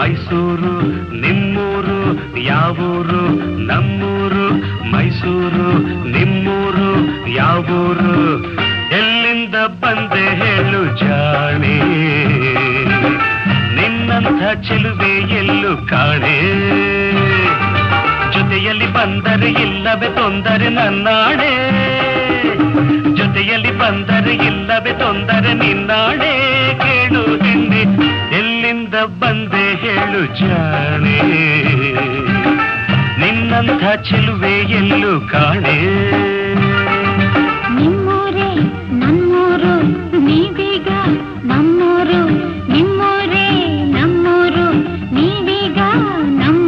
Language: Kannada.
ಮೈಸೂರು, ನಿಮ್ಮೂರು, ಯಾವೂರು, ನಮ್ಮೂರು, ಮೈಸೂರು, ನಿಮ್ಮೂರು, ಯಾವೂರು. ಎಲ್ಲಿಂದ ಬಂದೆ ಹೇಳು ಜಾಣೆ. ನಿನ್ನಂಥ ಚೆಲುವೆ ಎಲ್ಲೂ ಕಾಣೆ. ಜೊತೆಯಲ್ಲಿ ಬಂದರೆ ಇಲ್ಲವೇ ತೊಂದರೆ ನನ್ನಾಣೆ. ಜೊತೆಯಲ್ಲಿ ಬಂದರೆ ಇಲ್ಲವೇ ತೊಂದರೆ ನಿನ್ನಾಣೆ. ಬಂದೆ ಹೇಳು ಜಾಣೆ. ನಿನ್ನಂಥ ಚೆಲುವೆ ಎಲ್ಲೂ ಕಾಣೆ. ನಿಮ್ಮೂರೇ ನಮ್ಮೂರು, ನೀವೀಗ ನಮ್ಮೂರು. ನಿಮ್ಮೂರೇ ನಮ್ಮೂರು, ನೀವೀಗ ನಮ್ಮ